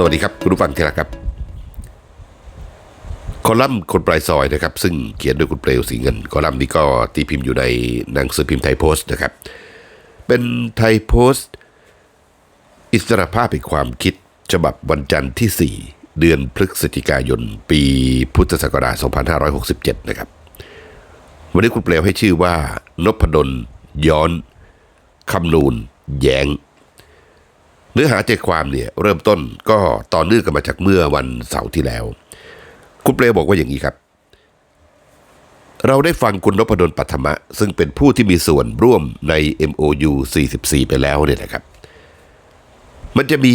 สวัสดีครับ คุณผู้ฟังที่รักครับคอลัมน์คนปลายซอยนะครับ ซึ่งเขียนโดยคุณเปลวสีเงินคอลัมน์นี้ก็ตีพิมพ์อยู่ในหนังสือพิมพ์ไทยโพสต์นะครับ เป็นไทยโพสต์ อิสรภาพแห่งความคิดฉบับวันจันทร์ที่ 4 เดือนพฤศจิกายน ปีพุทธศักราช 2567 นะครับ วันนี้คุณเปลวให้ชื่อว่านพดลย้อนคำนูนแยง เนื้อหาใจความเนี่ยเริ่มต้นก็ต่อเนื่องกันมาจากเมื่อวันเสาร์ที่แล้ว คุณเปลบอกว่าอย่างนี้ครับ เราได้ฟังคุณนพดลปัทมะ ซึ่งเป็นผู้ที่มีส่วนร่วมใน MOU 44 ไปแล้วเนี่ยนะครับ มันจะมี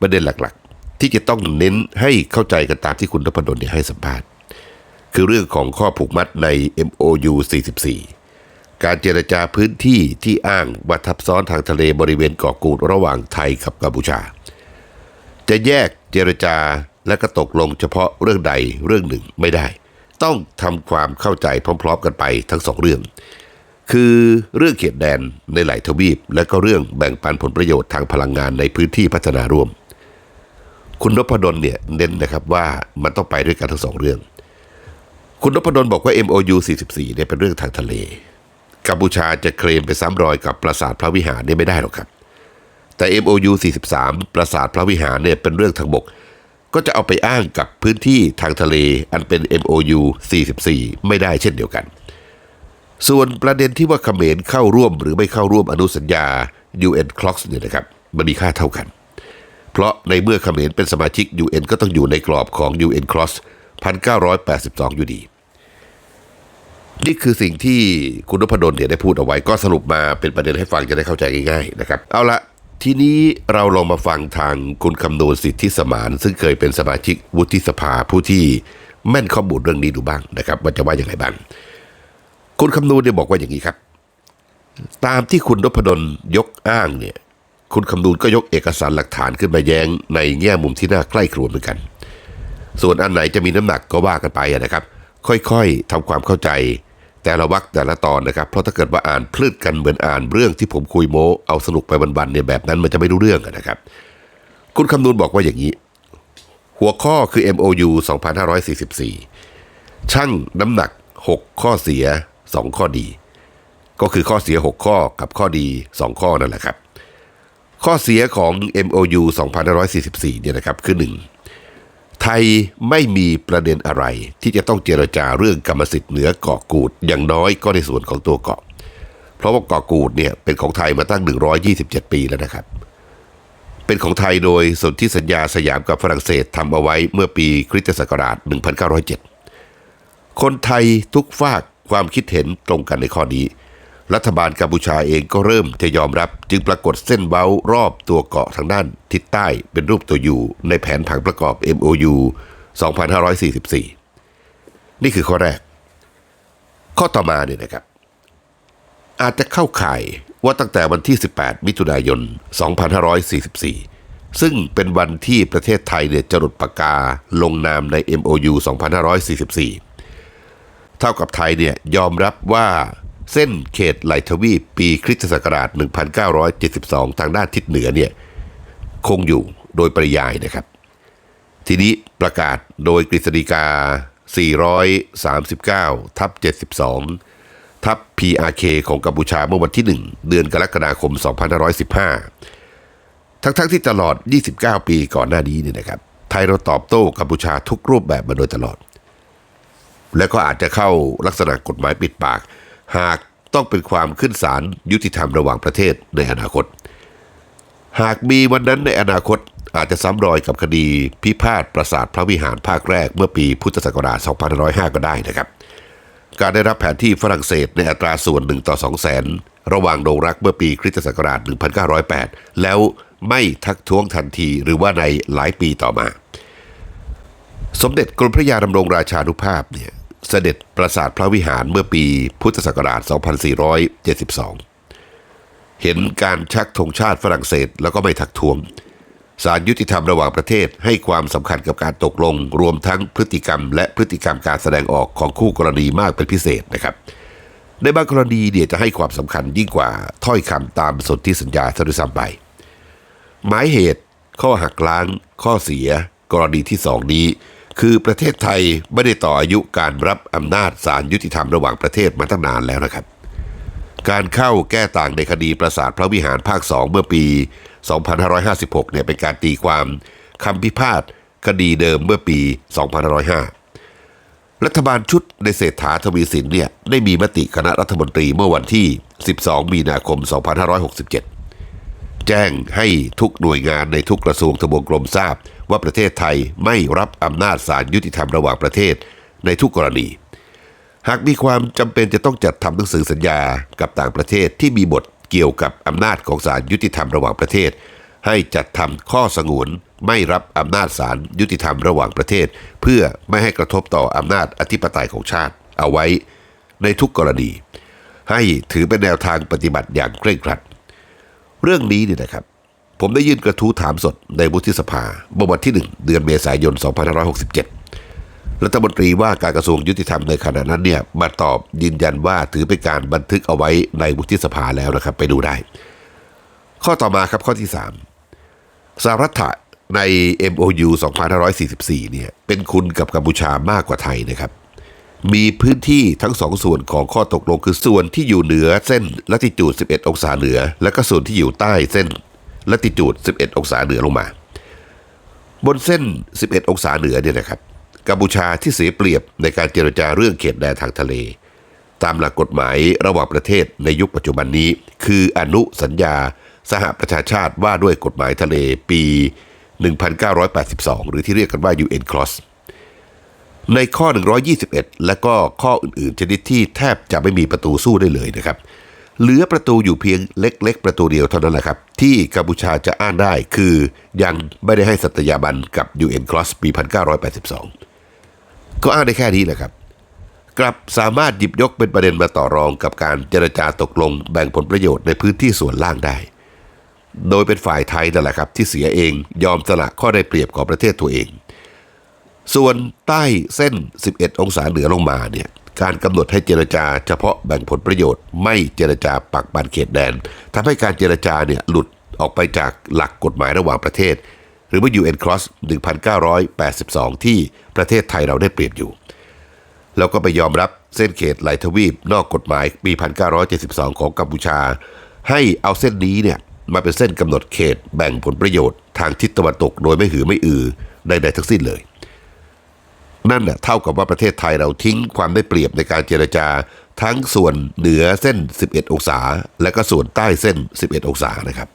ประเด็นหลักๆ ที่จะต้องเน้นให้เข้าใจกันตามที่คุณนพดลเนี่ยให้สัมภาษณ์ คือเรื่องของข้อผูกมัดใน MOU 44 การเจรจาพื้นที่ที่อ้างว่าทับซ้อนทางทะเลบริเวณเกาะกูดระหว่างไทยกับกัมพูชา จะแยกเจรจาและก็ตกลงเฉพาะเรื่องใดเรื่องหนึ่งไม่ได้ ต้องทำความเข้าใจพร้อม ๆ กันไปทั้งสองเรื่อง คือเรื่องเขตแดนในหลายทวีป และก็เรื่องแบ่งปันผลประโยชน์ทางพลังงานในพื้นที่พัฒนาร่วม คุณนพดลเนี่ยเน้นนะครับว่ามันต้องไปด้วยกันทั้งสองเรื่อง คุณนพดลบอกว่า MOU 44เนี่ยเป็นเรื่องทางทะเล กัมพูชาจะเคลมไปซ้ำรอยกับปราสาทพระวิหารเนี่ยไม่ได้หรอกครับ แต่ MOU 43 ปราสาทพระวิหารเนี่ยเป็นเรื่องทางบก ก็จะเอาไปอ้างกับพื้นที่ทางทะเลอันเป็น MOU 44 ไม่ได้เช่นเดียวกัน ส่วนประเด็นที่ว่าเขมรเข้าร่วมหรือไม่เข้าร่วมอนุสัญญา UN CLOS เนี่ยนะครับมันมีค่าเท่ากัน เพราะในเมื่อเขมรเป็นสมาชิก UN ก็ต้องอยู่ในกรอบของ UN CLOS 1982 อยู่ดี นี่คือสิ่งที่คุณนพดลเนี่ยได้พูดเอาไว้ ก็สรุปมาเป็นประเด็นให้ฟังจะได้เข้าใจง่ายๆนะครับ เอาละทีนี้เราลองมาฟังทางคุณคำนวณสิทธิสมาน ซึ่งเคยเป็นสมาชิกวุฒิสภาผู้ที่แม่นข้อมูลเรื่องนี้ดูบ้างนะครับว่าจะว่าอย่างไรบ้างคุณคำนวณเนี่ยบอกว่าอย่างนี้ครับ ตามที่คุณนพดลยกอ้างเนี่ย คุณคำนูนก็ยกเอกสารหลักฐานขึ้นมาแย้งในแง่มุมที่น่าใกล้ครวญเหมือนกัน ส่วนอันไหนจะมีน้ำหนักก็ว่ากันไปนะครับ ค่อยๆทำความเข้าใจ แต่ละวรรคแต่ละตอนนะครับ เพราะถ้าเกิดว่าอ่านพลืดกันเหมือนอ่านเรื่องที่ผมคุยโม้เอาสนุกไปวันๆเนี่ยแบบนั้นมันจะไม่รู้เรื่องนะครับ คุณคำนูนบอกว่าอย่างนี้ หัวข้อคือ MOU 2544 ช่างน้ำหนัก 6 ข้อเสีย 2 ข้อดี ก็คือข้อเสีย 6 ข้อกับข้อดี 2 ข้อนั่นแหละครับ ข้อเสียของ MOU 2544 เนี่ยนะครับคือ 1. ไทยไม่มีประเด็นอะไร ที่จะต้องเจรจาเรื่องกรรมสิทธิ์เหนือเกาะกูดอย่างน้อยก็ในส่วนของตัวเกาะ เพราะว่าเกาะกูดเนี่ยเป็นของไทยมาตั้ง 127 ปีแล้วนะครับ เป็นของไทยโดยสนธิสัญญาสยามกับฝรั่งเศสทำเอาไว้เมื่อปีคริสตศักราช 1907 คนไทยทุกฝากความคิดเห็นตรงกันในข้อนี้ รัฐบาลกัมพูชาเองก็เริ่มจะยอมรับ จึงปรากฏเส้นเว้ารอบตัวเกาะทางด้านทิศใต้เป็นรูปตัวยูในแผนผังประกอบ MOU 2544 นี่คือข้อแรก ข้อต่อมาเนี่ยนะครับ อาจจะเข้าข่ายว่าตั้งแต่วันที่ 18 มิถุนายน 2544 ซึ่งเป็นวันที่ประเทศไทยเนี่ยจรดปากกาลงนามใน MOU 2544 เท่ากับไทยเนี่ยยอมรับว่า เส้นเขตไหลทวีปปีคริสตศักราช 1972 ทางด้านทิศเหนือเนี่ยคงอยู่โดยปริยายนะครับ ทีนี้ประกาศโดยกฤษฎีกา 439 ทับ 72 ทับ PRK ของกัมพูชาเมื่อวันที่ 1 เดือนกรกฎาคม 2515 ทั้งๆทที่ตลอด 29 ปีก่อนหน้านี้เนี่ยนะครับ ไทยเราตอบโต้กัมพูชาทุกรูปแบบมาโดยตลอด และก็อาจจะเข้าลักษณะกฎหมายปิดปาก หากต้องเป็นความขึ้นศาลยุติธรรมระหว่างประเทศในอนาคต หากมีวันนั้นในอนาคตอาจจะซ้ำรอยกับคดีพิพาทปราสาทพระวิหารภาคแรกเมื่อปีพุทธศักราช 2505 ก็ได้นะครับ การได้รับแผนที่ฝรั่งเศสในอัตราส่วน 1 ต่อ 2 แสน ระหว่างโดงรักเมื่อปีคริสตศักราช 1908 แล้วไม่ทักท้วงทันทีหรือว่าในหลายปีต่อมา สมเด็จกรมพระยาดำรงราชานุภาพเนี่ย เสด็จปราสาทพระวิหารเมื่อปีพุทธศักราช 2472 เห็นการชักธงชาติฝรั่งเศสแล้วก็ไม่ทักท้วงศาลยุติธรรมระหว่างประเทศให้ความสำคัญกับการตกลง รวมทั้งพฤติกรรม และพฤติกรรมการแสดงออกของคู่กรณีมากเป็นพิเศษนะครับในบางกรณีเนี่ยจะให้ความสำคัญยิ่งกว่าถ้อยคำตามสนธิสัญญาซะด้วยซ้ำไป หมายเหตุ ข้อหักล้าง ข้อเสีย กรณีที่สองนี้ คือประเทศไทยไม่ได้ต่ออายุการรับอำนาจศาลยุติธรรมระหว่างประเทศมาตั้งนานแล้วนะครับ การเข้าแก้ต่างในคดีปราสาทพระวิหารภาค 2 เมื่อปี 2556 เนี่ยเป็นการตีความคำพิพาทคดีเดิมเมื่อปี 2505 รัฐบาลชุดในเศรษฐาทวีสินเนี่ยได้มีมติคณะรัฐมนตรีเมื่อวันที่ 12 มีนาคม 2567 แจ้งให้ทุกหน่วยงานในทุกกระทรวงทบวงกรมทราบ ว่าประเทศไทยไม่รับอำนาจศาลยุติธรรมระหว่างประเทศในทุกกรณี หากมีความจำเป็นจะต้องจัดทำหนังสือสัญญากับต่างประเทศที่มีบทเกี่ยวกับอำนาจของศาลยุติธรรมระหว่างประเทศ ให้จัดทำข้อสงวนไม่รับอำนาจศาลยุติธรรมระหว่างประเทศ เพื่อไม่ให้กระทบต่ออำนาจอธิปไตยของชาติ เอาไว้ในทุกกรณี ให้ถือเป็นแนวทางปฏิบัติอย่างเคร่งครัด เรื่องนี้เนี่ยนะครับ ผมได้ยื่นกระทู้ถามสดในวุฒิสภาเมื่อวันที่ 1 เดือนเมษายน 2567 รัฐมนตรีว่าการกระทรวงยุติธรรมในขณะนั้นเนี่ยมาตอบยืนยันว่าถือเป็นการบันทึกเอาไว้ในวุฒิสภาแล้วนะครับไปดูได้ ข้อต่อมาครับข้อที่ 3 สหรัฐะใน MOU 2544 เนี่ยเป็นคุณกับกัมพูชามากกว่าไทยนะครับ มีพื้นที่ทั้งสองส่วนของข้อตกลงคือส่วนที่อยู่เหนือเส้นลัติจูด 11 องศาเหนือ และก็ส่วนที่อยู่ใต้เส้นลัติจูด 11 องศาเหนือลงมา บนเส้น 11 องศาเหนือเนี่ยนะครับกัมพูชาที่เสียเปรียบในการเจรจาเรื่องเขตแดนทางทะเล ตามหลักกฎหมายระหว่างประเทศในยุคปัจจุบันนี้ คืออนุสัญญาสหประชาชาติว่าด้วยกฎหมายทะเลปี 1982 หรือที่เรียกกันว่า UN Cross ในข้อ 121 และก็ข้ออื่นๆ ชนิดที่แทบจะไม่มีประตูสู้ได้เลยนะครับ เหลือประตูอยู่เพียงเล็ก ๆ ประตูเดียวเท่านั้นแหละครับ ที่กัมพูชาจะอ้างได้คือยังไม่ได้ให้สัตยาบันกับ UN Cross ปี 1982 ก็อ้างได้แค่นี้แหละครับ กลับสามารถหยิบยกเป็นประเด็นมาต่อรองกับการเจรจาตกลงแบ่งผลประโยชน์ในพื้นที่ส่วนล่างได้ โดยเป็นฝ่ายไทยนั่นแหละครับที่เสียเองยอมสละข้อได้เปรียบของประเทศตัวเอง ส่วนใต้เส้น 11 องศาเหนือลงมาเนี่ยการกำหนดให้เจรจาเฉพาะแบ่งผลประโยชน์ไม่เจรจาปักบันเขตแดนทำให้การเจรจาเนี่ยหลุดออกไปจากหลักกฎหมายระหว่างประเทศ หรือว่า UN Cross 1982 ที่ประเทศไทยเราได้เปรียบอยู่ แล้วก็ไปยอมรับเส้นเขตไหลทวีปนอกกฎหมายปี 1972 ของกัมพูชา ให้เอาเส้นนี้เนี่ยมาเป็นเส้นกำหนดเขตแบ่งผลประโยชน์ทางทิศตะวันตกโดยไม่หือไม่อือใดๆทั้งสิ้นเลย นั่นน่ะเท่ากับว่าประเทศไทยเราทิ้งความได้เปรียบในการเจรจา ทั้งส่วนเหนือเส้น 11 องศา และก็ส่วนใต้เส้น 11 องศานะครับ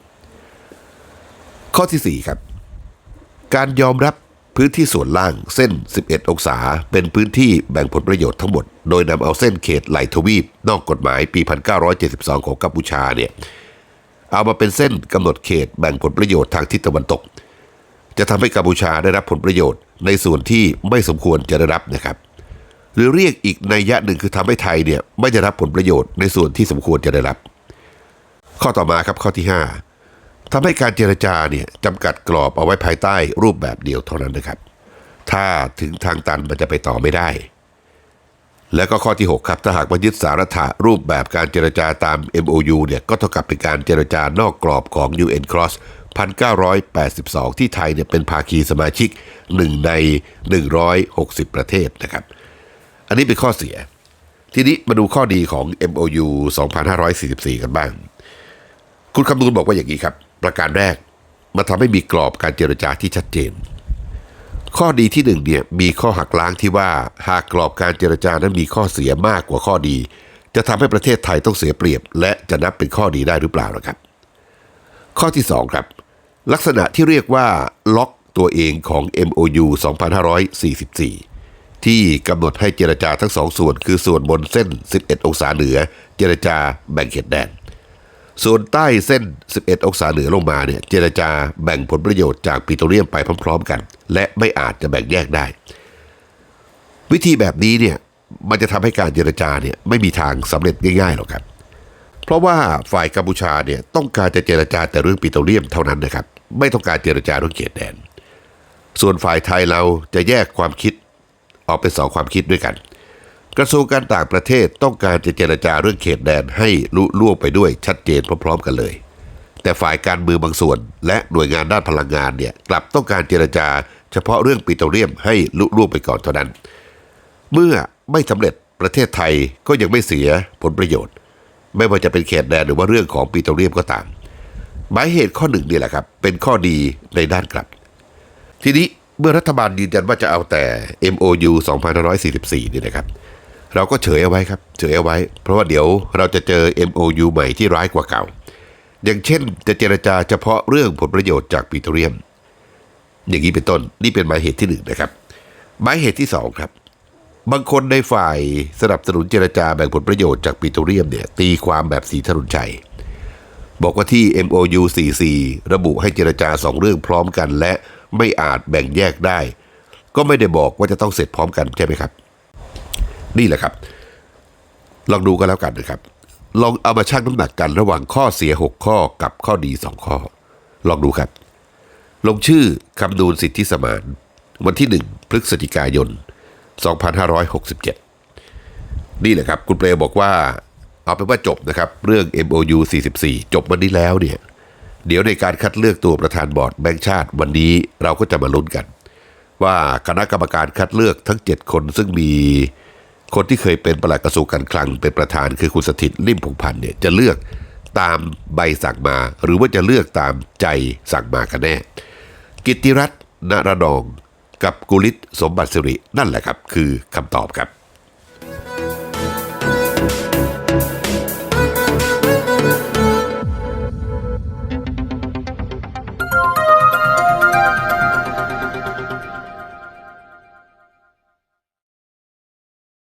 ข้อที่ 4 ครับ การยอมรับพื้นที่ส่วนล่างเส้น 11 องศา เป็นพื้นที่แบ่งผลประโยชน์ทั้งหมด โดยนำเอาเส้นเขตไหลทวีป นอกกฎหมายปี 1972 ของกัมพูชาเนี่ยเอามาเป็นเส้นกำหนดเขตแบ่งผลประโยชน์ทางทิศตะวันตก จะทำให้กัมพูชาได้รับผลประโยชน์ ในส่วนที่ไม่สมควรจะได้รับนะครับ หรือเรียกอีกในยยะหนึ่งคือทำให้ไทยเนี่ยไม่ได้รับผลประโยชน์ในส่วนที่สมควรจะได้รับ ข้อต่อมาครับข้อที่ 5ทำให้การเจรจาเนี่ยจำกัดกรอบเอาไว้ภายใต้รูปแบบเดียวเท่านั้นนะครับ ถ้าถึงทางตันมันจะไปต่อไม่ได้ และก็ข้อที่ 6 ครับถ้าหากมายึดสาระรูปแบบการเจรจาตาม MOU เนี่ยก็เท่ากับเป็นการเจรจานอกกรอบของ UN Cross 1982 ที่ไทยเนี่ยเป็นภาคีสมาชิก 1 ใน 160 ประเทศนะครับ อันนี้เป็นข้อเสีย ทีนี้มาดูข้อดีของ MOU 2544 กันบ้าง คุณคำนูนบอกว่าอย่างนี้ครับ ประการแรกมาทำให้มีกรอบการเจรจาที่ชัดเจน ข้อดีที่หนึ่งเนี่ยมีข้อหักล้างที่ว่าหากกรอบการเจรจานั้นมีข้อเสียมากกว่าข้อดี จะทำให้ประเทศไทยต้องเสียเปรียบ และจะนับเป็นข้อดีได้หรือเปล่านะครับ ข้อที่2ครับ ลักษณะที่เรียกว่าล็อกตัวเองของ MOU 2544 ที่กำหนดให้เจรจาทั้งสองส่วน คือส่วนบนเส้น 11 องศาเหนือ เจรจาแบ่งเขตแดน ส่วนใต้เส้น 11 องศาเหนือลงมาเนี่ยเจรจาแบ่งผลประโยชน์จากปิโตรเลียมไปพร้อม ๆ กัน และไม่อาจจะแบ่งแยกได้ วิธีแบบนี้เนี่ยมันจะทำให้การเจรจาเนี่ยไม่มีทางสำเร็จง่ายๆหรอกครับ เพราะว่าฝ่ายกัมพูชาเนี่ยต้องการจะเจรจาแต่เรื่องปิโตรเลียมเท่านั้นนะครับ ไม่ต้องการเจรจาเรื่องเขตแดน ส่วนฝ่ายไทยเราจะแยกความคิดออกเป็นสองความคิดด้วยกัน กระทรวงการต่างประเทศต้องการจะเจรจาเรื่องเขตแดนให้ลุล่วงไปด้วยชัดเจนพร้อม ๆ กันเลย แต่ฝ่ายการเมืองบางส่วน และหน่วยงานด้านพลังงานเนี่ยกลับต้องการเจรจา เฉพาะเรื่องปิโตรเลียมให้ลุล่วงไปก่อนเท่านั้น เมื่อไม่สำเร็จประเทศไทยก็ยังไม่เสียผลประโยชน์ ไม่ว่าจะเป็นเขตแดนหรือว่าเรื่องของปิโตรเลียมก็ตาม หมายเหตุข้อหนึ่งนี่แหละครับ เป็นข้อดีในด้านกลับ ทีนี้เมื่อรัฐบาลยืนยันว่าจะเอาแต่ MOU 2544 นี่นะครับ เราก็เฉยเอาไว้ครับ เฉยเอาไว้ เพราะว่าเดี๋ยวเราจะเจอ MOU ใหม่ที่ร้ายกว่าเก่า อย่างเช่นจะเจรจาเฉพาะเรื่องผลประโยชน์จากปิโตรเลียม อย่างนี้เป็นต้น นี่เป็นหมายเหตุที่หนึ่งนะครับ หมายเหตุที่สองครับ บางคนในฝ่ายสนับสนุนเจรจาแบ่งผลประโยชน์จากปิโตรเลียมเนี่ยตีความแบบสีถนนชัย บอกว่าที่ MOU 44 ระบุให้เจรจาสองเรื่องพร้อมกัน และไม่อาจแบ่งแยกได้ ก็ไม่ได้บอกว่าจะต้องเสร็จพร้อมกันใช่ไหมครับ นี่แหละครับ ลองดูกันแล้วกันนะครับ ลองเอามาชั่งน้ำหนักกันระหว่างข้อเสีย 6 ข้อกับข้อดี 2 ข้อ ลองดูครับ ลงชื่อคำนูนสิทธิสมาน วันที่ 1 พฤศจิกายน 2567 นี่แหละครับ คุณเปลบอกว่า เอาเป็นว่าจบนะครับ เรื่อง MOU 44 จบวันนี้แล้วเนี่ย เดี๋ยวในการคัดเลือกตัวประธานบอร์ดแบงค์ชาติ วันนี้เราก็จะมาลุ้นกัน ว่าคณะกรรมการคัดเลือกทั้ง 7 คนซึ่งมีคนที่เคยเป็นปลัดกระทรวงการคลังเป็นประธานคือคุณสถิตลิ่มพงพันธ์เนี่ยจะเลือกตามใบสั่งมา หรือว่าจะเลือกตามใจสั่งมากันแน่ กิตติรัตน์นรนอง กับกุลิตสมบัติสิรินั่นแหละครับ คือคำตอบครับ